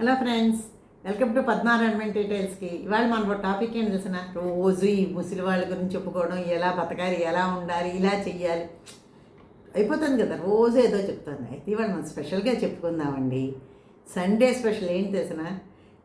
Hello friends welcome to పద్మారాయణమెంట్ డీటెయిల్స్కి ఇవాళ మన టాపిక్ ఏం తెలిసిన రోజు ఈ ముసలి వాళ్ళ గురించి చెప్పుకోవడం ఎలా బతకాలి ఎలా ఉండాలి ఇలా చెయ్యాలి. అయిపోతుంది కదా రోజు ఏదో చెప్తాను. అయితే ఇవాళ మనం స్పెషల్గా చెప్పుకుందామండి. సండే స్పెషల్ ఏంటి తెలిసిన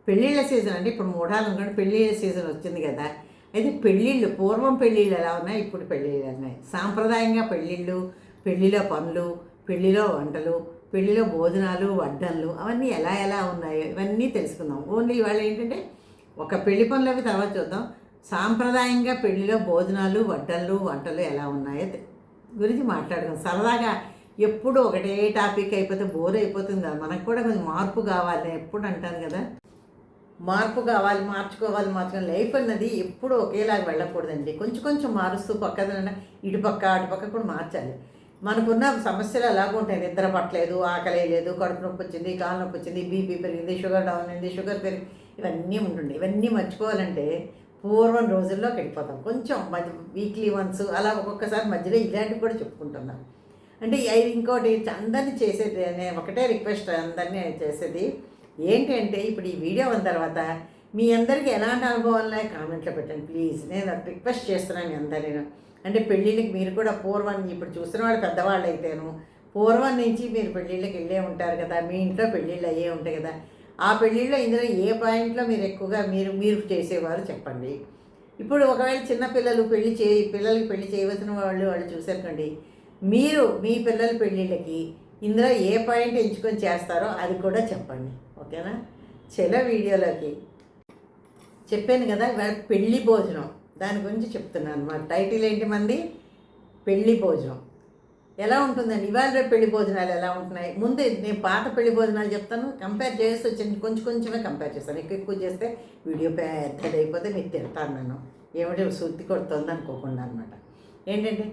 పెళ్ళిళ్ళ సీజన్ అంటే ఇప్పుడు మూడాలు అనుకోండి పెళ్ళిళ్ళ సీజన్ వచ్చింది కదా. అయితే పెళ్ళిళ్ళు పూర్వం పెళ్ళిళ్ళు ఎలా ఉన్నాయి ఇప్పుడు పెళ్ళిళ్ళు ఎలా ఉన్నాయి? సాంప్రదాయంగా పెళ్ళిళ్ళు పెళ్ళిలో పనులు పెళ్ళిలో వంటలు పెళ్ళిలో భోజనాలు వడ్డన్లు అవన్నీ ఎలా ఎలా ఉన్నాయో ఇవన్నీ తెలుసుకుందాం. ఓన్లీ ఇవాళ ఏంటంటే ఒక పెళ్ళి పనులు అవి తర్వాత చూద్దాం. సాంప్రదాయంగా పెళ్ళిలో భోజనాలు వడ్డన్లు వంటలు ఎలా ఉన్నాయో గురించి మాట్లాడుకుందాం. సరదాగా ఎప్పుడు ఒకటే టాపిక్ అయిపోతే బోర్ అయిపోతుంది కదా. మనకు కూడా కొంచెం మార్పు కావాలి నేను ఎప్పుడు అంటాను కదా. మార్పు కావాలి మార్చుకోవాలి మాత్రం లైఫ్ అన్నది ఎప్పుడు ఒకేలాగా వెళ్ళకూడదండి. కొంచెం కొంచెం మారుస్తూ పక్కన ఇటు పక్క అటు పక్క కూడా మార్చాలి. మనకున్న సమస్యలు ఎలాగుంటాయి నిద్ర పట్టలేదు ఆకలి లేదు కడుపు నొప్పి వచ్చింది కాలు నొప్పి వచ్చింది బీపీ పెరిగింది షుగర్ డౌన్ అయింది షుగర్ పెరిగి ఇవన్నీ ఉంటుండే. ఇవన్నీ మర్చిపోవాలంటే పూర్వం రోజుల్లో వెళ్ళిపోతాం. కొంచెం మధ్య వీక్లీ వన్స్ అలా ఒక్కొక్కసారి మధ్యలో ఇలాంటివి కూడా చెప్పుకుంటున్నాం. అంటే ఇది ఇంకోటి అందరినీ చేసేది అనే ఒకటే రిక్వెస్ట్ అందరినీ చేసేది ఏంటంటే ఇప్పుడు ఈ వీడియో ఉన్న తర్వాత మీ అందరికీ ఎలాంటి అనుభవాలు ఉన్నాయి? కామెంట్లో పెట్టండి. ప్లీజ్. నేను రిక్వెస్ట్ చేస్తున్నాను మీ అందరినీ. అంటే పెళ్ళిళ్ళకి మీరు కూడా పూర్వం ఇప్పుడు చూసిన వాళ్ళు పెద్దవాళ్ళు అయితేను పూర్వం నుంచి మీరు పెళ్ళిళ్ళకి వెళ్ళే ఉంటారు కదా మీ ఇంట్లో పెళ్ళిళ్ళు అయ్యే ఉంటాయి కదా ఆ పెళ్ళిళ్ళలో ఇందులో ఏ పాయింట్లో మీరు ఎక్కువగా మీరు మీరు చేసేవారు చెప్పండి. ఇప్పుడు ఒకవేళ చిన్న పిల్లలు పెళ్ళి చే పిల్లలకి పెళ్ళి చేయవలసిన వాళ్ళు వాళ్ళు చూసారుకోండి మీరు మీ పిల్లల పెళ్ళిళ్ళకి ఇందులో ఏ పాయింట్ ఎంచుకొని చేస్తారో అది కూడా చెప్పండి. ఓకేనా? చెల వీడియోలోకి. చెప్పాను కదా ఇవాళ పెళ్ళి భోజనం. దాని గురించి చెప్తున్నాను అనమాట టైటిల్ ఏంటి మంది? పెళ్ళి భోజనం. ఎలా ఉంటుందండి? ఇవాళ రేపు పెళ్ళి భోజనాలు ఎలా ఉంటున్నాయి? ముందు నేను పాత పెళ్ళి భోజనాలు చెప్తాను. కంపేర్ చేసి వచ్చి కొంచెం కొంచెమే కంపేర్ చేస్తాను. ఎక్కువ ఎక్కువ చేస్తే వీడియో పెద్దదైపోతే అయిపోతే మీరు తిడతాను నన్ను. ఏమిటి శుద్ధి కొడుతుంది అనుకోకుండా అనమాట ఏంటంటే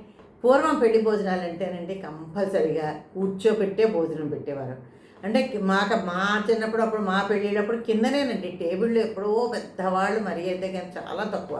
పూర్వం పెళ్ళి భోజనాలు అంటేనండి కంపల్సరిగా కూర్చోబెట్టే భోజనం పెట్టేవారు. అంటే మాకు మా చిన్నప్పుడు అప్పుడు మా పెళ్ళేటప్పుడు కిందనేనండి. టేబుల్ ఎప్పుడో పెద్దవాళ్ళు మరి అయితే కానీ చాలా తక్కువ.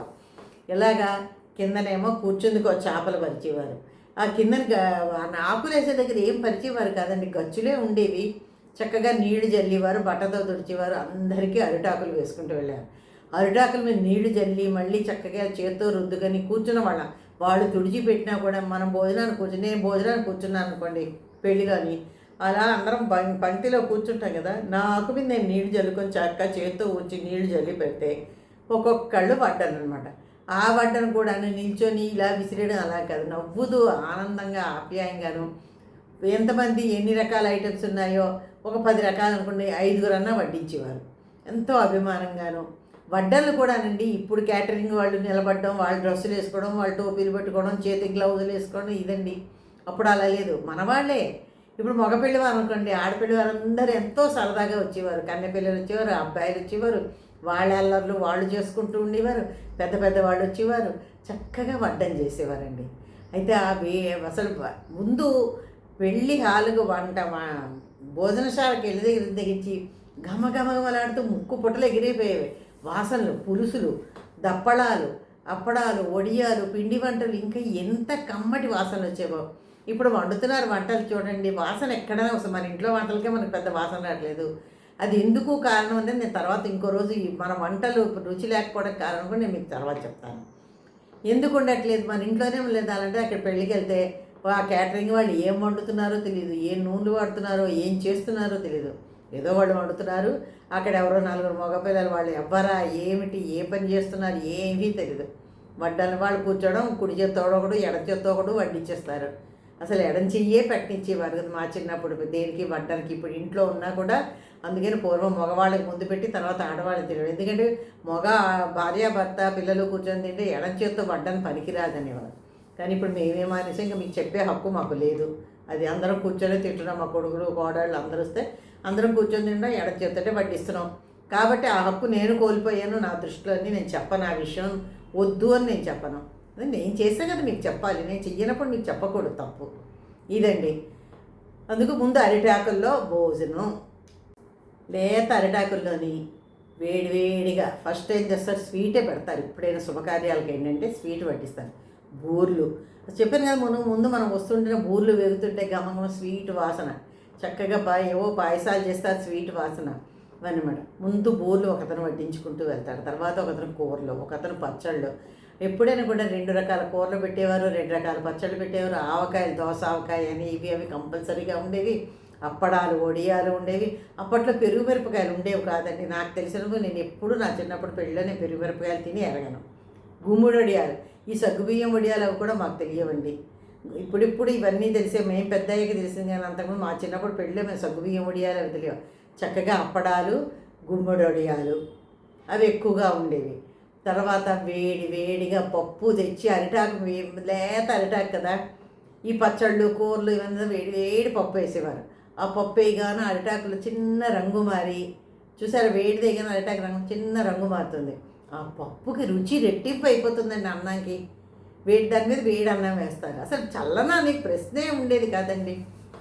ఇలాగా కిందనేమో కూర్చుందుకో చేపలు పరిచేవారు. ఆ కిందన ఆకులేసే ఆకులు వేసే దగ్గర ఏం పరిచేవారు కాదండి. గచ్చులే ఉండేవి. చక్కగా నీళ్ళు జల్లేవారు బట్టతో తుడిచేవారు. అందరికీ అరిటాకులు వేసుకుంటూ వెళ్ళారు అరిటాకుల మీద నీళ్ళు జల్లి మళ్ళీ చక్కగా చేత్తో రుద్దుకొని కూర్చున్న వాళ్ళ. వాళ్ళు తుడిచిపెట్టినా కూడా మనం భోజనాన్ని కూర్చుని నేను భోజనాన్ని కూర్చున్నాను అనుకోండి పెళ్ళిలోని అలా అందరం పం- పంక్తిలో కూర్చుంటాం కదా. నా ఆకు మీద నేను నీళ్ళు జల్లుకొని చక్కగా చేత్తో ఊడ్చి నీళ్ళు జల్లి పెడితే ఒక్కొక్కళ్ళు పడ్డాను అనమాట ఆ వడ్డను కూడా నిల్చొని ఇలా విసిరేయడం అలా కాదు. నవ్వుతూ ఆనందంగా ఆప్యాయంగాను ఎంతమంది ఎన్ని రకాల ఐటమ్స్ ఉన్నాయో ఒక పది రకాలు అనుకోండి ఐదుగురన్నా వడ్డించేవారు. ఎంతో అభిమానంగాను. వడ్డలు కూడానండి ఇప్పుడు క్యాటరింగ్ వాళ్ళు నిలబడడం వాళ్ళు డ్రెస్సులు వేసుకోవడం వాళ్ళు టోపీలు పెట్టుకోవడం చేతి గ్లౌజులు వేసుకోవడం ఇదండి. అప్పుడు అలా లేదు. మన వాళ్ళే ఇప్పుడు మగపిల్లి వారు అనుకోండి ఆడపిల్లి వారందరూ ఎంతో సరదాగా వచ్చేవారు. కన్నెపిల్లలు వచ్చేవారు అబ్బాయిలు వచ్చేవారు. వాళ్ళ అల్లర్లు వాళ్ళు చేసుకుంటూ ఉండేవారు పెద్ద పెద్ద వాళ్ళు వచ్చేవారు చక్కగా వడ్డం చేసేవారండి. అయితే ఆ అసలు ముందు పెళ్ళి హాలుకు వంట భోజనశాలకు వెళ్ళి దగ్గర తెగించి ఘమ ఘమఘమలాడుతూ ముక్కు పుట్టలు ఎగిరిపోయేవి. వాసనలు పులుసులు దప్పడాలు అప్పడాలు వడియాలు పిండి వంటలు ఇంకా ఎంత కమ్మటి వాసనలు వచ్చేవో. ఇప్పుడు వండుతున్నారు వంటలు చూడండి వాసన ఎక్కడైనా వస్తుంది. మన ఇంట్లో వంటలకే మనకు పెద్ద వాసన రావట్లేదు. అది ఎందుకు కారణం అంటే నేను తర్వాత ఇంకో రోజు మన వంటలు రుచి లేకపోవడం కారణం కూడా నేను మీకు తర్వాత చెప్తాను. ఎందుకు ఉండట్లేదు? మన ఇంట్లోనే లేదాలంటే అక్కడ పెళ్ళికి వెళ్తే ఆ క్యాటరింగ్ వాళ్ళు ఏం వండుతున్నారో తెలియదు ఏం నూనెలు వాడుతున్నారో ఏం చేస్తున్నారో తెలియదు ఏదో వాళ్ళు వండుతున్నారు అక్కడ ఎవరో నలుగురు మగపిల్లలు వాళ్ళు ఎవ్వరా ఏమిటి ఏ పని చేస్తున్నారు ఏమీ తెలియదు వడ్డలు వాళ్ళు కూర్చోవడం కుడి చేత్తో ఒకడు ఎడం చేత్తో ఒకడు వడ్డించేస్తారు. అసలు ఎడం చెయ్యే పెట్టించేవారు కదా మా చిన్నప్పుడు. దేనికి వడ్డానికి ఇప్పుడు ఇంట్లో ఉన్నా కూడా అందుకని పూర్వం మగవాళ్ళకి ముందు పెట్టి తర్వాత ఆడవాళ్ళని తినడం ఎందుకంటే మగ భార్య భర్త పిల్లలు కూర్చొని తింటే ఎడం చేత్తో వడ్డని పనికిరాదనేవారు కానీ ఇప్పుడు మేమే మానేసి ఇంకా మీకు చెప్పే హక్కు మాకు లేదు. అది అందరం కూర్చొని తింటున్నాం మా కొడుకులు కోడళ్ళు అందరూ వస్తే అందరం కూర్చొని తింటాం ఎడం చేత్తటే వడ్డిస్తున్నాం కాబట్టి ఆ హక్కు నేను కోల్పోయాను నా దృష్టిలో అని నేను చెప్పను ఆ విషయం వద్దు అని నేను చెప్పను. నేను చేస్తే కదా మీకు చెప్పాలి నేను చెయ్యనప్పుడు మీకు చెప్పకూడదు తప్పు. ఇదండి. అందుకు ముందు అరిటాకుల్లో భోజనం. లేత అరిటాకుల్లోని వేడివేడిగా ఫస్ట్ ఏం చేస్తారు? స్వీటే పెడతారు. ఎప్పుడైనా శుభకార్యాలకు ఏంటంటే స్వీట్ పట్టిస్తారు బూర్లు. చెప్పాను కదా మనం ముందు మనం వస్తుంటే బూర్లు వెగుతుంటే గమగమ స్వీట్ వాసన. చక్కగా పా ఏవో పాయసాలు చేస్తారు స్వీట్ వాసన. అనమాట ముందు బూర్లు ఒకతను వడ్డించుకుంటూ వెళ్తాడు. తర్వాత ఒకతను కూరలు ఒకతను పచ్చళ్ళు. ఎప్పుడైనా కూడా రెండు రకాల కూరలు పెట్టేవారు రెండు రకాల పచ్చళ్ళు పెట్టేవారు. ఆవకాయలు దోస ఆవకాయ అని ఇవి అవి కంపల్సరీగా ఉండేవి. అప్పడాలు వడియాలు ఉండేవి. అప్పట్లో పెరుగు మిరపకాయలు ఉండేవి కాదండి. నాకు తెలిసినప్పుడు నేను ఎప్పుడు నా చిన్నప్పుడు పెళ్ళిలో నేను పెరుగు మిరపకాయలు తిని ఎరగను. గుమ్ముడు వడియాలు. ఈ సగ్గుబియ్యం వడియాలు అవి కూడా మాకు తెలియవండి. ఇప్పుడిప్పుడు ఇవన్నీ తెలిసే మేము పెద్ద అయ్యాక తెలిసింది కానీ అంతకుముందు మా చిన్నప్పుడు పెళ్ళిలో మేము సగ్గుబియ్యం వడియాలు అవి తెలియవు. చక్కగా అప్పడాలు గుమ్మడి వడియాలు అవి ఎక్కువగా ఉండేవి. తర్వాత వేడి వేడిగా పప్పు తెచ్చి అరిటాకు లేత అరిటాకు కదా. ఈ పచ్చళ్ళు కూరలు ఇవన్నీ వేడి వేడి పప్పు వేసేవారు. ఆ పప్పు వేయగానే అరిటాకులు చిన్న రంగు మారి చూసారా వేడి దిగిన అరిటాకు రంగు చిన్న రంగు మారుతుంది. ఆ పప్పుకి రుచి రెట్టింపు అయిపోతుందండి అన్నానికి వేడి దాని మీద వేడి అన్నం వేస్తారు. అసలు చల్లనా నీకు ప్రశ్నే ఉండేది కాదండి.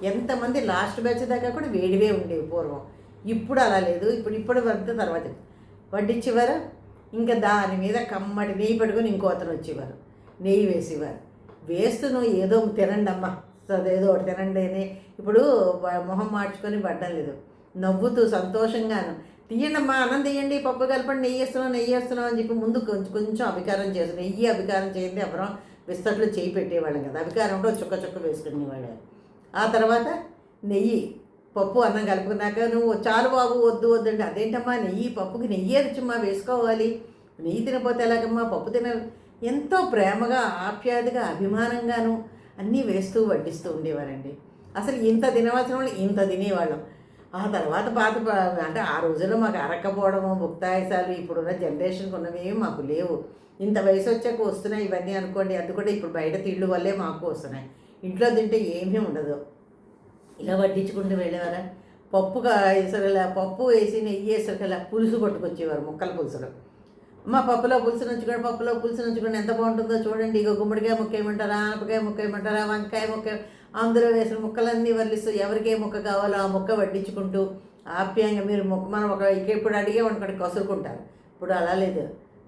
ఎంతమంది లాస్ట్ బ్యాచ్ దాకా కూడా వేడివే ఉండేవి పూర్వం. ఇప్పుడు అలా లేదు. ఇప్పుడు ఇప్పుడు వద్ద తర్వాత వడ్డించేవారు ఇంకా దాని మీద కమ్మటి నెయ్యి పట్టుకొని ఇంకో అతను వచ్చేవారు. నెయ్యి వేసేవారు. వేస్తూ ఏదో తినండి అమ్మా అదేదో ఒకటి తినండి అని ఇప్పుడు మొహం మార్చుకొని పడ్డం లేదు. నవ్వుతూ సంతోషంగాను తీయండమ్మా అన్నం తీయండి పప్పు కలపండి నెయ్యి వేస్తున్నాం నెయ్యి వేస్తున్నాం అని చెప్పి ముందు కొంచెం కొంచెం అభికారం చేసి నెయ్యి అభికారం చేయండి అప్పుడు విస్తట్లో చేయి పెట్టేవాళ్ళం కదా అభికారం చుక్క చుక్క వేసుకునేవాడు ఆ తర్వాత నెయ్యి పప్పు అన్నం కలుపుకున్నాక నువ్వు చాలు బాబు వద్దు వద్దండి అదేంటమ్మా నెయ్యి పప్పుకి నెయ్యి అరిచమ్మా వేసుకోవాలి. నెయ్యి తినపోతే ఎలాగమ్మా పప్పు తిన ఎంతో ప్రేమగా ఆప్యాయతగా అభిమానంగాను అన్నీ వేస్తూ వడ్డిస్తూ ఉండేవారండి. అసలు ఇంత తినవలసిన వాళ్ళు ఇంత తినేవాళ్ళం. ఆ తర్వాత పాత అంటే ఆ రోజుల్లో మాకు అరక్కపోవడము ముక్తాయసాలు ఇప్పుడున్న జనరేషన్కి ఉన్నవి మాకు లేవు. ఇంత వయసు వచ్చాక వస్తున్నాయి ఇవన్నీ అనుకోండి అది కూడా ఇప్పుడు బయట తిళ్ళు వల్లే మాకు వస్తున్నాయి. ఇంట్లో తింటే ఏమీ ఉండదు. ఇలా వడ్డించుకుంటూ వెళ్ళేవారా పప్పు వేసరిలా పప్పు వేసి నెయ్యి వేసరికలా పులుసు పట్టుకొచ్చేవారు ముక్కల పులుసులు. అమ్మ పప్పులో పులుసు నుంచుకోండి పప్పులో పులుసు నుంచుకోండి. ఎంత బాగుంటుందో చూడండి. ఇక గుమ్మడికాయ ముక్కేయమంటారా ఆనపకాయ ముక్కేయమంటారా వంకాయ ముక్క అందులో వేసిన ముక్కలన్నీ వర్లిస్తూ ఎవరికి ఏ ముక్క కావాలో ఆ ముక్క వడ్డించుకుంటూ ఆప్యాయంగా మీరు ముక్క మనం ఒక ఇప్పుడు అడిగే అనుకోండి కసురుకుంటారు. ఇప్పుడు అలా లేదు.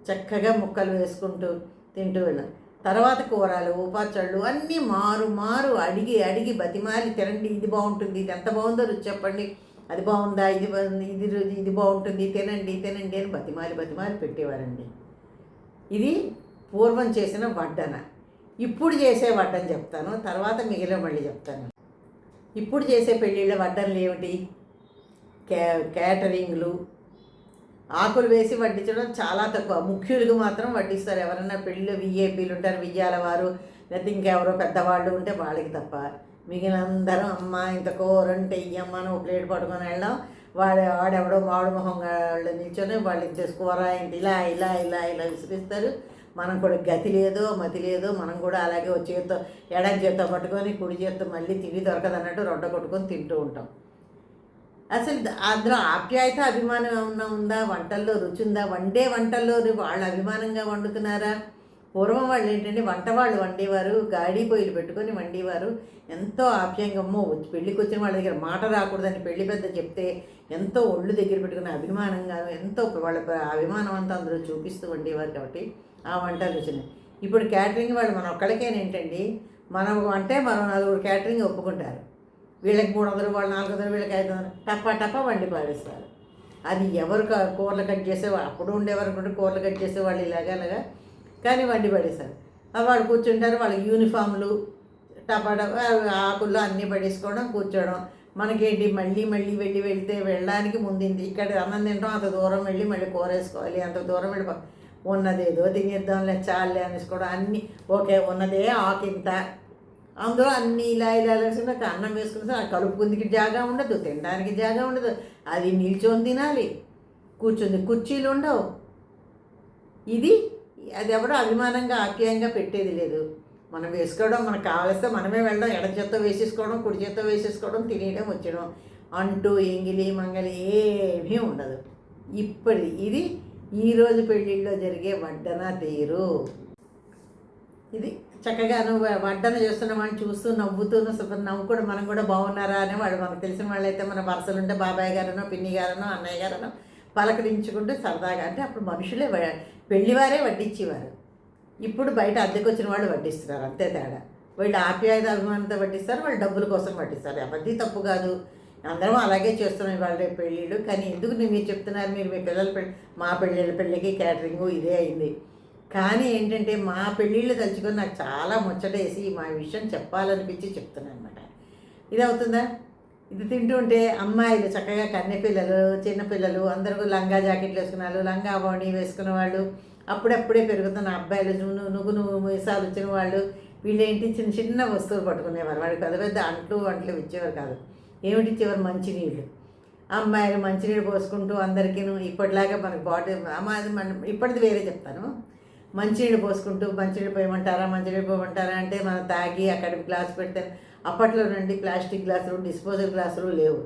చక్కగా ముక్కలు వేసుకుంటూ తింటూ వెళ్ళాం తర్వాత కూరలు ఉపాచళ్ళు అన్నీ మారు మారు అడిగి అడిగి బతిమాలి. తినండి ఇది బాగుంటుంది ఇది ఎంత బాగుందో రుచి చెప్పండి. అది బాగుందా? ఇది ఇది ఇది బాగుంటుంది. తినండి తినండి అని బతిమాలి బతిమాలి పెట్టేవారండి. ఇది పూర్వం చేసిన వడ్డన. ఇప్పుడు చేసే వడ్డన చెప్తాను. తర్వాత మిగిలిన మళ్ళీ చెప్తాను. ఇప్పుడు చేసే పెళ్ళిళ్ళ వడ్డనలు ఏమిటి? క్యా క్యాటరింగ్లు. ఆకులు వేసి వడ్డించడం చాలా తక్కువ. ముఖ్యులకు మాత్రం వడ్డిస్తారు. ఎవరైనా పెళ్ళిలో విఏపీలు ఉంటారు విజయాల వారు లేకపోతే ఇంకెవరో పెద్దవాళ్ళు ఉంటే వాళ్ళకి తప్ప. మిగిలిన అందరం అమ్మ ఇంత కూరంటే ఇయ్యమ్మ అని ఒక ప్లేట్ పట్టుకొని వెళ్ళాం వాడు వాడెవడో మాడు మొహం వాళ్ళు నిల్చొని వాళ్ళు ఇచ్చేసుకోరా కూర ఇలా ఇలా ఇలా ఇలా విసిరిస్తారు. మనం కూడా గతి లేదో మతి లేదో మనం కూడా అలాగే ఒక చేత్తో ఎడం చేత్తో పట్టుకొని కుడి చేత్తో మళ్ళీ తిండి దొరకదన్నట్టు రొడ్డ కొట్టుకొని తింటూ ఉంటాం. అసలు అందులో ఆప్యాయత అభిమానం ఏమన్నా ఉందా? వంటల్లో రుచి ఉందా? వండే వంటల్లో వాళ్ళు అభిమానంగా వండుతున్నారా? పూర్వం వాళ్ళు ఏంటంటే వంట వాళ్ళు వండేవారు గాడి పొయ్యిలు పెట్టుకొని వండేవారు. ఎంతో ఆప్యాయంగా అమ్మో వచ్చి పెళ్ళికి వచ్చిన వాళ్ళ దగ్గర మాట రాకూడదని పెళ్ళి పెద్ద చెప్తే ఎంతో ఒళ్ళు దగ్గర పెట్టుకుని అభిమానంగా ఎంతో వాళ్ళ అభిమానం అంతా అందరూ చూపిస్తూ వండేవారు కాబట్టి ఆ వంటలు వచ్చినాయి. ఇప్పుడు క్యాటరింగ్ వాళ్ళు మన ఒక్కడికేనేంటండి మనం అంటే మనం నలుగురు క్యాటరింగ్ ఒప్పుకుంటారు. వీళ్ళకి మూడు వందలు వాళ్ళు నాలుగు వందలు వీళ్ళకి ఐదు వందలు టప్పా టప్పా వండి పాడేస్తారు అది ఎవరు క- కూరలు కట్ చేసే అప్పుడు ఉండేవారు కూడా కూరలు కట్ చేసేవాళ్ళు ఇలాగా అలాగా కానీ వండి పడేస్తారు వాళ్ళు కూర్చుంటారు వాళ్ళకి యూనిఫామ్లు టపా ఆకులు ఆకుల్లో అన్నీ పడేసుకోవడం కూర్చోవడం. మనకేంటి? మళ్ళీ మళ్ళీ వెళ్ళి వెళ్తే వెళ్ళడానికి ముందుంది. ఇక్కడ అన్నం తింటాం అంత దూరం వెళ్ళి మళ్ళీ కూర వేసుకోవాలి అంత దూరం వెళ్ళి ఉన్నదేదో తినేద్దాంలే చాలే అనేసుకోవడం అన్నీ ఓకే ఉన్నదే ఆకింత. అందులో అన్ని ఇలా ఇలా వేసుకుంటే అన్నం వేసుకుంటే ఆ కలుపుకుందికి జాగా ఉండదు తినడానికి జాగా ఉండదు. అది నిల్చొని తినాలి. కూర్చుంది కుర్చీలు ఉండవు. ఇది అది ఎవడో అభిమానంగా ఆప్యాయంగా పెట్టేది లేదు. మనం వేసుకోవడం మనకు కావలిస్తే మనమే వెళ్ళడం ఎడం చేత్తో వేసేసుకోవడం కుడి చేత్తో వేసేసుకోవడం తినేయడం వచ్చడం అంటూ ఎంగిలి మంగలి ఏమీ ఉండదు. ఇప్పటి ఇది ఈరోజు పెళ్ళిళ్ళలో జరిగే వడ్డన తీరు. ఇది చక్కగా నువ్వు వడ్డన చేస్తున్నామని చూస్తూ నవ్వుతూ నవ్వు కూడా మనం కూడా బాగున్నారా అని వాళ్ళు మనకు తెలిసిన వాళ్ళైతే మన వరుసలు ఉంటే బాబాయ్ గారనో పిన్ని గారనో అన్నయ్య గారనో పలకరించుకుంటూ సరదాగా అంటే అప్పుడు మనుషులే పెళ్ళివారే వడ్డించేవారు. ఇప్పుడు బయట అద్దెకు వచ్చిన వాళ్ళు వడ్డిస్తున్నారు అంతే తేడా. వీళ్ళు ఆప్యాయత అభిమానంతో వడ్డిస్తారు వాళ్ళు డబ్బుల కోసం వడ్డిస్తారు. ఎవరిది తప్పు కాదు. అందరం అలాగే చేస్తున్నాం ఇవాళ రేపు పెళ్ళిళ్ళు. కానీ ఎందుకు మీరు చెప్తున్నారు మీరు మీ పిల్లల పెళ్ళి మా పెళ్ళిళ్ళ పెళ్ళికి క్యాటరింగు ఇదే అయింది. కానీ ఏంటంటే మా పెళ్ళిళ్ళు తలుచుకొని నాకు చాలా ముచ్చటేసి మా విషయం చెప్పాలనిపించి చెప్తున్నాను అనమాట ఇది అవుతుందా ఇది తింటూ ఉంటే అమ్మాయిలు చక్కగా కన్నె పిల్లలు చిన్నపిల్లలు అందరూ లంగా జాకెట్లు వేసుకున్నారు వాళ్ళు లంగా బాడీ వేసుకున్న వాళ్ళు. అప్పుడప్పుడే పెరుగుతున్న అబ్బాయిలు నువ్వు నువ్వు నువ్వు మీసాలు వచ్చిన వాళ్ళు వీళ్ళేంటి చిన్న చిన్న వస్తువులు పట్టుకునేవారు. వాళ్ళు పెద్ద పెద్ద అంట్లు వంటలు ఇచ్చేవారు కాదు. ఏమిటి ఇచ్చేవారు? మంచినీళ్ళు. అమ్మాయిలు మంచినీళ్ళు పోసుకుంటూ అందరికీ ఇప్పటిలాగా మనకు బాటిల్ అమ్మాయి మన మనం ఇప్పటిది వేరే చెప్తాను. మంచినీళ్ళు పోసుకుంటూ మంచినీళ్ళు పోయమంటారా మంచినీళ్ళు పోయమంటారా అంటే మనం తాగి అక్కడ గ్లాస్ పెడితే అప్పట్లో నుండి ప్లాస్టిక్ గ్లాసులు డిస్పోజల్ గ్లాసులు లేవు.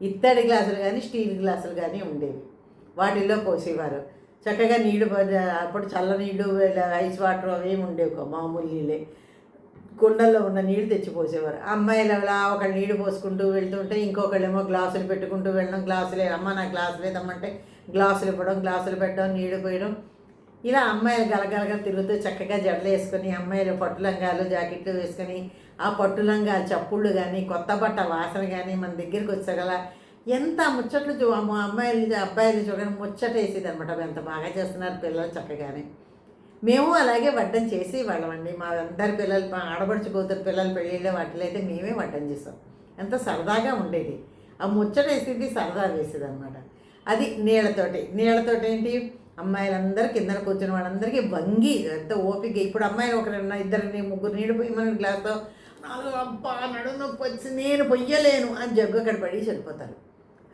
ఇత్తడి గ్లాసులు కానీ స్టీల్ గ్లాసులు కానీ ఉండేవి. వాటిల్లో పోసేవారు చక్కగా నీళ్ళు అప్పుడు చల్ల నీళ్ళు ఐస్ వాటర్ అవి ఉండేవి మామూలు నీళ్ళే. కుండల్లో ఉన్న నీళ్ళు తెచ్చి పోసేవారు. అమ్మాయిలు అలా ఒక నీళ్ళు పోసుకుంటూ వెళ్తుంటే ఇంకొకళ్ళేమో గ్లాసులు పెట్టుకుంటూ వెళ్ళడం గ్లాసులే అమ్మ నా గ్లాసులు లేదమ్మంటే గ్లాసులు ఇవ్వడం గ్లాసులు పెట్టడం నీళ్ళు పోయడం. ఇలా అమ్మాయిలు గలగలగా తిరుగుతూ చక్కగా జడలు వేసుకొని అమ్మాయిలు పట్టు లంగాలు జాకెట్లు వేసుకొని ఆ పట్టులంగా చప్పుళ్ళు కానీ కొత్త బట్ట వాసన కానీ మన దగ్గరికి వచ్చగల ఎంత ముచ్చట్లు చూ అమ్మాయిలు అబ్బాయిలు చూడని ముచ్చట వేసేది అనమాట ఎంత బాగా చేస్తున్నారు పిల్లలు చక్కగానే. మేము అలాగే వడ్డం చేసి వాళ్ళమండి మా అందరి పిల్లలు మా కూతురు పిల్లలు పెళ్ళిళ్ళ వాటిలో అయితే మేమే వడ్డం చేస్తాం. ఎంత సరదాగా ఉండేది. ఆ ముచ్చట వేసేది సరదా వేసేది అనమాట అది నీళ్ళతోటి. నీళ్ళతోటి ఏంటి? అమ్మాయిలందరూ కిందన కూర్చుని వాళ్ళందరికీ వంగి ఎంత ఓపిక. ఇప్పుడు అమ్మాయిలు ఒక ఇద్దరిని ముగ్గురు నీళ్ళు పోయమని గ్లాస్తో నాలుగు అబ్బా నడు నొప్పి వచ్చి నేను పొయ్యలేను అని జగ్గు అక్కడ పడి చనిపోతారు.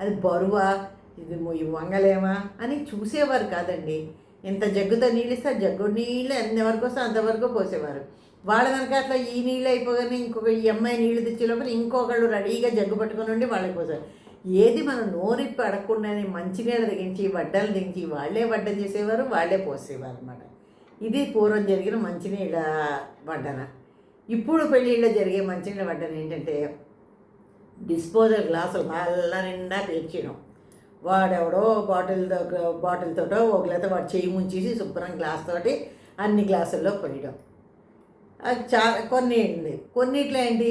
అది బరువా? ఇది మొ- వంగలేమా? అని చూసేవారు కాదండి. ఇంత జగ్గుతో నీళ్ళు ఇస్తే జగ్గు నీళ్ళు ఎంతవరకు వస్తే అంతవరకు పోసేవారు. వాళ్ళ కనుక అట్లా ఈ నీళ్ళు అయిపోగానే ఇంకొక ఈ అమ్మాయి నీళ్ళు తెచ్చే లోపల ఇంకొకళ్ళు రెడీగా జగ్గు పట్టుకొని ఉండి వాళ్ళకి పోసారు. ఏది మనం నోరిప్పి అడగకుండానే మంచినీళ్ళు దిగించి వడ్డలు దించి వాళ్ళే వడ్డ చేసేవారు వాళ్ళే పోసేవారు అనమాట ఇది పూర్వం జరిగిన మంచినీళ్ళ వడ్డన ఇప్పుడు పెళ్ళిళ్ళలో జరిగే మంచినీళ్ళ వడ్డన ఏంటంటే డిస్పోజల్ గ్లాసులు మళ్ళా నిండా తెచ్చినాం వాడెవడో బాటిల్ బాటిల్తోటో ఒక లేత వాడు చేయి ముంచేసి శుభ్రం గ్లాస్ తోటి అన్ని గ్లాసుల్లో పోయడం. అది చాలా కొన్ని కొన్నిట్లో ఏంటి?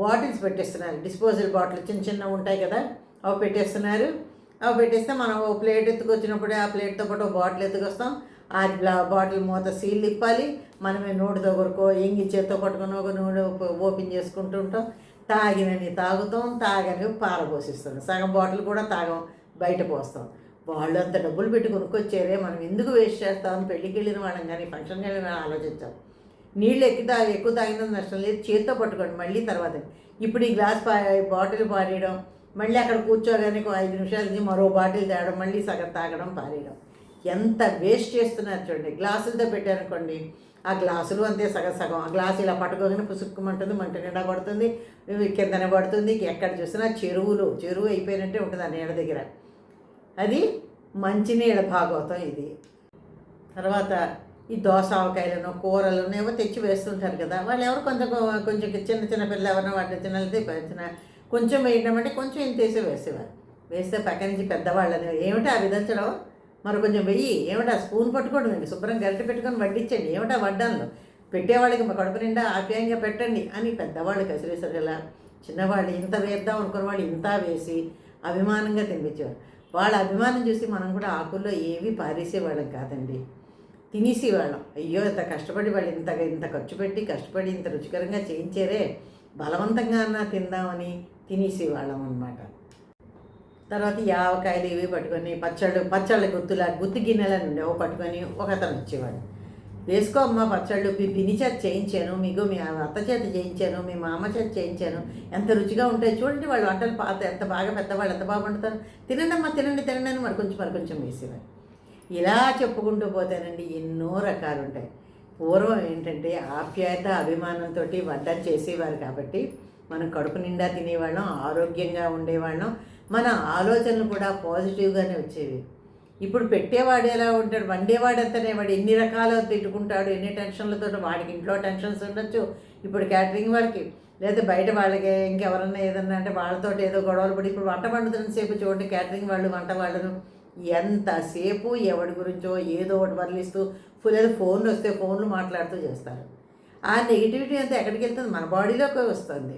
బాటిల్స్ పెట్టేస్తున్నారు. డిస్పోజల్ బాటిల్ చిన్న చిన్న ఉంటాయి కదా అవి పెట్టేస్తున్నారు. అవి పెట్టేస్తే మనం ఓ ప్లేట్ ఎత్తుకొచ్చినప్పుడే ఆ ప్లేట్తో పాటు బాటిల్ ఎత్తుకొస్తాం. ఆ బాటిల్ మూత సీల్ ఇప్పాలి మనమే నోటితో కొరుకో ఎంగి చేత్తో పట్టుకొని ఒక నూనె ఓపెన్ చేసుకుంటూ ఉంటాం. తాగినని తాగుతాం తాగని పారపోసిస్తాం సగం బాటిల్ కూడా తాగం బయట పోస్తాం. వాళ్ళు అంత డబ్బులు పెట్టి కొనుక్కొచ్చారే మనం ఎందుకు వేస్ట్ చేస్తామని పెళ్ళికి వెళ్ళిన వాళ్ళం కానీ ఫంక్షన్కి వెళ్ళిన మనం ఆలోచించాం. నీళ్ళు ఎక్కువ తాగి ఎక్కువ తాగినందుకు నష్టం లేదు. చేత్తో పట్టుకోండి మళ్ళీ తర్వాత. ఇప్పుడు ఈ గ్లాస్ పా బాటిల్ పారేయడం మళ్ళీ అక్కడ కూర్చోగానే ఒక ఐదు నిమిషాలు మరో బాటిల్ తేవడం మళ్ళీ సగం తాగడం పారేయడం. ఎంత వేస్ట్ చేస్తున్నారు చూడండి. గ్లాసులతో పెట్టారనుకోండి ఆ గ్లాసులు అంతే సగం సగం. ఆ గ్లాసు ఇలా పట్టుకోగానే పుసుక్కుమంటుంది మంట నిండా పడుతుంది కిందనే పడుతుంది. ఎక్కడ చూసినా చెరువులు చెరువు అయిపోయినట్టే ఉంటుంది ఆ నీడ దగ్గర. అది మంచినీళ్ళ భాగవతం ఇది. తర్వాత ఈ దోస ఆవకాయలను కూరలను ఏవో తెచ్చి వేస్తుంటారు కదా. వాళ్ళు ఎవరు కొంచెం కొంచెం చిన్న చిన్న పిల్లలు ఎవరైనా వాటి చిన్నది చిన్న కొంచెం వేయడం అంటే కొంచెం ఇంత వేసి వేసేవారు. వేస్తే పక్క నుంచి పెద్దవాళ్ళని ఏమిటి ఆ విధించడం మరి కొంచెం వెయ్యి. ఏమిటా స్పూన్ పట్టుకోవడం అండి శుభ్రం గరిటె పెట్టుకొని వడ్డించండి. ఏమిటా వడ్డాలను పెట్టేవాళ్ళకి మా కడుపు నిండా ఆప్యాయంగా పెట్టండి అని పెద్దవాళ్ళు కసిరేసారు ఇలా చిన్నవాళ్ళు ఇంత వేద్దాం అనుకున్న వాళ్ళు ఇంత వేసి అభిమానంగా తినిపించేవారు. వాళ్ళ అభిమానం చూసి మనం కూడా ఆకుల్లో ఏవి పారేసేవాళ్ళం కాదండి. తినేసేవాళ్ళం. అయ్యో ఇంత కష్టపడి వాళ్ళు ఇంత ఇంత ఖర్చు పెట్టి కష్టపడి ఇంత రుచికరంగా చేయించారే బలవంతంగా అన్నా తిందామని తినేసేవాళ్ళం అనమాట తర్వాత ఈ ఆవకాయలు ఇవి పట్టుకొని పచ్చళ్ళు పచ్చళ్ళ గుత్తుల గుత్తి గిన్నెలను ఉండే ఓ పట్టుకొని ఒక అతను వచ్చేవాడు వేసుకో అమ్మ పచ్చళ్ళు మీ పిని చేత చేయించాను మీకు మీ అత్త చేత చేయించాను మీ మామ చేత చేయించాను. ఎంత రుచిగా ఉంటాయి చూడండి వాళ్ళు వంటలు పాత ఎంత బాగా పెద్దవాళ్ళు ఎంత బాగా వండుతారు తినండి అమ్మ తినండి తినండి అని మరి కొంచెం మరి కొంచెం వేసేవారు ఇలా చెప్పుకుంటూ పోతానండి ఎన్నో రకాలు ఉంటాయి. పూర్వం ఏంటంటే ఆప్యాయత అభిమానంతో వంట చేసేవారు కాబట్టి మనం కడుపు నిండా తినేవాళ్ళం ఆరోగ్యంగా ఉండేవాళ్ళం. మన ఆలోచనలు కూడా పాజిటివ్గానే వచ్చేవి. ఇప్పుడు పెట్టేవాడు ఎలా ఉంటాడు? వండేవాడు అంతనే వాడు ఎన్ని రకాలు తిట్టుకుంటాడు ఎన్ని టెన్షన్లతో వాడికి ఇంట్లో టెన్షన్స్ ఉండొచ్చు ఇప్పుడు క్యాటరింగ్ వాళ్ళకి లేదా బయట వాళ్ళకి ఇంకెవరన్నా ఏదన్నా అంటే వాళ్ళతో ఏదో గొడవలు పడి ఇప్పుడు వంట వండుతున్న సేపు చూడండి క్యాటరింగ్ వాళ్ళు వంట వాళ్ళను ఎంతసేపు ఎవడి గురించో ఏదో ఒకటి వర్లిస్తూ ఫుల్ ఫోన్లు వస్తే ఫోన్లు మాట్లాడుతూ చేస్తారు. ఆ నెగిటివిటీ అంతా ఎక్కడికి వెళ్తుంది? మన బాడీలోకి వస్తుంది.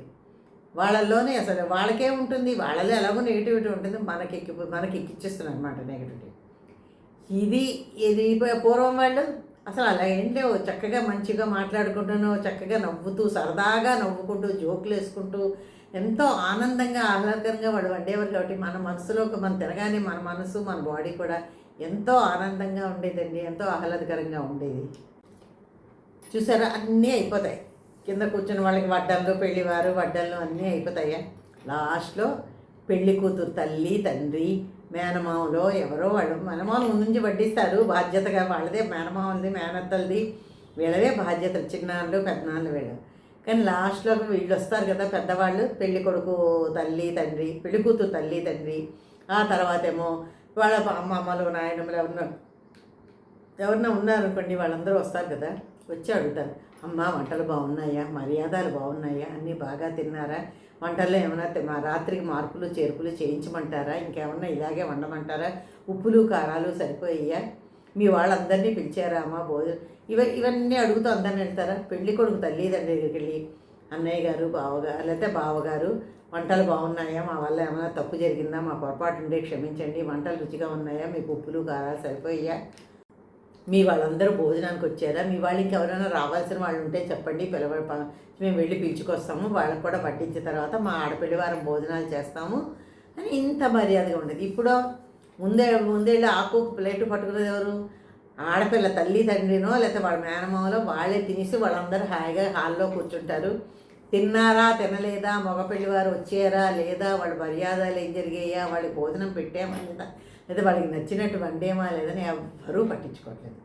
వాళ్ళల్లోనే అసలు వాళ్ళకే ఉంటుంది వాళ్ళలో ఎలాగో నెగిటివిటీ ఉంటుంది మనకి ఎక్కి మనకి ఎక్కిచ్చేస్తుంది అనమాట నెగిటివిటీ ఇది ఇది పూర్వం వాళ్ళు అసలు అలా ఏం లేవు. చక్కగా మంచిగా మాట్లాడుకుంటూనో చక్కగా నవ్వుతూ సరదాగా నవ్వుకుంటూ జోకులు వేసుకుంటూ ఎంతో ఆనందంగా ఆహ్లాదకరంగా వాడు వండేవారు కాబట్టి మన మనసులో మనం తినగానే మన మనసు మన బాడీ కూడా ఎంతో ఆనందంగా ఉండేదండి ఎంతో ఆహ్లాదకరంగా ఉండేది. చూసారా? అన్నీ అయిపోతాయి. కింద కూర్చున్న వాళ్ళకి వడ్డళ్ళు పెళ్ళివారు వడ్డళ్ళు అన్నీ అయిపోతాయా. లాస్ట్లో పెళ్ళి కూతురు తల్లి తండ్రి మేనమామలో ఎవరో వాళ్ళు. మేనమామలు ముందు నుంచి వడ్డిస్తారు. బాధ్యతగా వాళ్ళదే మేనమామలది మేనత్తలది. వీళ్ళవే బాధ్యతలు చిన్నాళ్ళు పెద్దనాళ్ళు వీళ్ళు. కానీ లాస్ట్లో వీళ్ళు వస్తారు కదా పెద్దవాళ్ళు పెళ్ళి కొడుకు తల్లి తండ్రి పెళ్ళి కూతురు తల్లి తండ్రి. ఆ తర్వాత ఏమో వాళ్ళ అమ్మమ్మలు నాయనమ్మలు ఎవరన్నా ఎవరన్నా ఉన్నారనుకోండి వాళ్ళందరూ వస్తారు కదా వచ్చి అడుగుతారు. అమ్మ వంటలు బాగున్నాయా? మర్యాదలు బాగున్నాయా? అన్నీ బాగా తిన్నారా? వంటల్లో ఏమైనా రాత్రికి మార్పులు చేర్పులు చేయించమంటారా? ఇంకేమన్నా ఇలాగే వండమంటారా? ఉప్పులు కారాలు సరిపోయాయా? మీ వాళ్ళందరినీ పిలిచారా? అమ్మ భోజనం ఇవ ఇవన్నీ అడుగుతూ అందరిని వెళ్తారా? పెళ్ళి కొడుకు తల్లిదండ్రి దగ్గరికి వెళ్ళి అన్నయ్య గారు బావగారు లేకపోతే బావగారు వంటలు బాగున్నాయా? మా వల్ల ఏమైనా తప్పు జరిగిందా? మా పొరపాటు ఉండే క్షమించండి. వంటలు రుచిగా ఉన్నాయా? మీకు ఉప్పులు కారాలు సరిపోయాయా? మీ వాళ్ళందరూ భోజనానికి వచ్చారా? మీ వాళ్ళకి ఎవరైనా రావాల్సిన వాళ్ళు ఉంటే చెప్పండి పిలవ మేము వెళ్ళి పిలుచుకొస్తాము. వాళ్ళకి కూడా పట్టించిన తర్వాత మా ఆడపిల్లి వారం భోజనాలు చేస్తాము. అని ఇంత మర్యాదగా ఉండేది. ఇప్పుడు ముందే ముందేళ్ళు ఆకు ప్లేటు పట్టుకునేది ఎవరు? ఆడపిల్ల తల్లి తండ్రినో లేకపోతే వాళ్ళ మేనమామలో వాళ్ళే తినేసి వాళ్ళందరూ హాయిగా హాల్లో కూర్చుంటారు. తిన్నారా తినలేదా? మగపిల్లి వారు వచ్చారా లేదా? వాళ్ళ మర్యాదలు ఏం జరిగాయా? వాళ్ళకి భోజనం పెట్టామని లేదా వాళ్ళకి నచ్చినట్టు వండేమా లేదని ఎవ్వరూ పట్టించుకోవట్లేదు.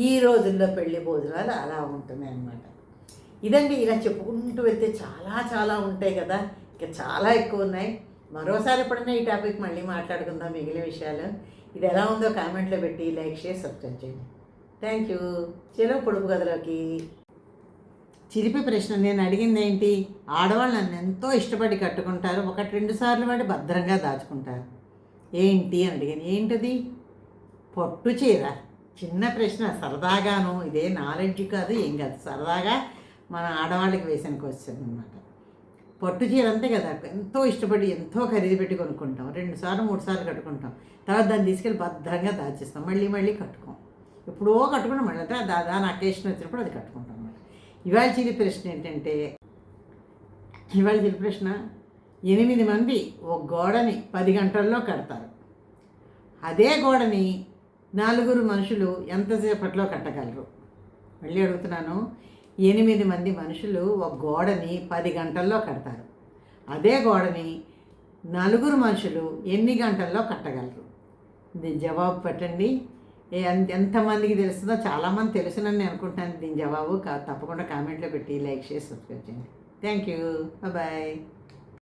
ఈ రోజుల్లో పెళ్ళి భోజనాలు అలా ఉంటున్నాయి అన్నమాట. ఇదండి ఇలా చెప్పుకుంటూ వెళ్తే చాలా చాలా ఉంటాయి కదా. ఇంకా చాలా ఎక్కువ ఉన్నాయి. మరోసారి ఎప్పుడైనా ఈ టాపిక్ మళ్ళీ మాట్లాడుకుందాం మిగిలిన విషయాలు. ఇది ఎలా ఉందో కామెంట్లో పెట్టి లైక్ షేర్ సబ్స్క్రైబ్ చేయండి. Thank you. చెలో పొడుపు గదిలోకి. చిరిపి ప్రశ్న నేను అడిగింది ఏంటి? ఆడవాళ్ళు నన్ను ఎంతో ఇష్టపడి కట్టుకుంటారు. ఒకటి రెండు సార్లు వాడి భద్రంగా దాచుకుంటారు. ఏంటి అని అడిగాను. ఏంటది? పట్టు చీర. చిన్న ప్రశ్న. సరదాగాను. ఇదే నాలెడ్జ్ కాదు ఏం కాదు. సరదాగా మన ఆడవాళ్ళకి వేసిన క్వశ్చన్ అనమాట పట్టు చీర అంతే కదా. ఎంతో ఇష్టపడి ఎంతో ఖరీదు పెట్టి కొనుక్కుంటాం. రెండు సార్లు మూడు సార్లు కట్టుకుంటాం. తర్వాత దాన్ని తీసుకెళ్ళి భద్రంగా దాచేస్తాం. మళ్ళీ మళ్ళీ కట్టుకోం. ఎప్పుడో కట్టుకుంటాం మళ్ళీ అంటే దా దాని అకేషన్ వచ్చినప్పుడు అది కట్టుకుంటాం అన్నమాట. ఇవాళ చిరి ప్రశ్న ఏంటంటే ఇవాళ చిరి ప్రశ్న ఎనిమిది మంది ఒక గోడని పది గంటల్లో కడతారు. అదే గోడని నలుగురు మనుషులు ఎంతసేపట్లో కట్టగలరు? మళ్ళీ అడుగుతున్నాను. ఎనిమిది మంది మనుషులు ఒక గోడని పది గంటల్లో కడతారు. అదే గోడని నలుగురు మనుషులు ఎన్ని గంటల్లో కట్టగలరు? దీని జవాబు పెట్టండి. ఎంత- ఎంతమందికి తెలుస్తుందో చాలామంది తెలుసునని నేను అనుకుంటున్నాను. దీని జవాబు కా- తప్పకుండా కామెంట్లో పెట్టి లైక్ చేసి సబ్స్క్రైబ్ చేయండి. Thank you. బాయ్.